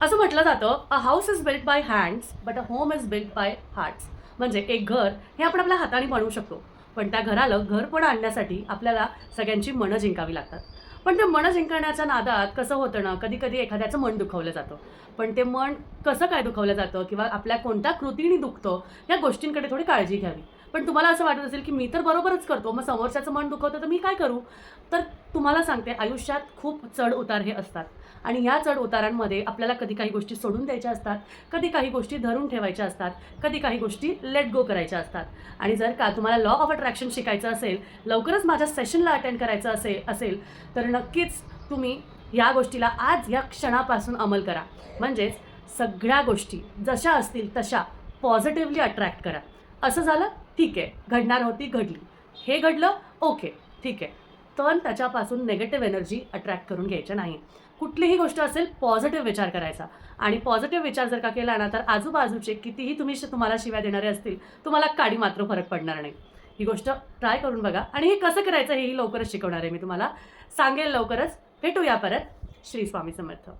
असं म्हटलं जातं a house is built by hands but a home is built by hearts म्हणजे एक घर हे आपण आपल्या हाताने बनवू शकतो. पण त्या घराला घरपण आणण्यासाठी आपल्याला सगळ्यांची मनं जिंकावी लागतात. पण ते मनं जिंकण्याच्या नादात कसं होतं ना कधी कधी एखाद्याचं मन दुखवलं जातं. पण ते मन कसं काय दुखवलं जातं किंवा आपल्या कोणत्या कृतीने दुखतं या गोष्टींकडे थोडी काळजी घ्यावी. पण तुम्हाला असं वाटत असेल की मी तर बरोबरच करतो मग समोरच्याचं मन दुखवतं तर मी काय करू? तर तुम्हाला सांगते आयुष्यात खूप चढ उतार हे असतात. आणि ह्या चढ उतारांमध्ये आपल्याला कधी काही गोष्टी सोडून द्यायच्या असतात कधी काही गोष्टी धरून ठेवायच्या असतात कधी काही गोष्टी लेट गो करायच्या असतात. आणि जर का तुम्हाला लॉ ऑफ अट्रॅक्शन शिकायचं असेल लवकरच माझ्या सेशनला अटेंड करायचं असेल असेल तर नक्कीच तुम्ही या गोष्टीला आज या क्षणापासून अंमल करा. म्हणजेच सगळ्या गोष्टी जशा असतील तशा पॉझिटिव्हली अट्रॅक्ट करा. असं झालं? ठीक आहे घडणार होती घडली. हे घडलं ओके ठीक आहे. पण त्याच्यापासून नेगेटिव्ह एनर्जी अट्रॅक्ट करून घ्यायच्या नाही. कुठलीही गोष्ट असेल पॉझिटिव्ह विचार करायचा. आणि पॉझिटिव्ह विचार जर का केला ना तर आजूबाजूचे कितीही तुम्ही तुम्हाला शिव्या देणारे असतील तुम्हाला काडी मात्र फरक पडणार नाही. ही गोष्ट ट्राय करून बघा. आणि हे कसं करायचं हेही लवकरच शिकवणार आहे मी तुम्हाला. सांगेल लवकरच. भेटूया परत. श्री स्वामी समर्थ.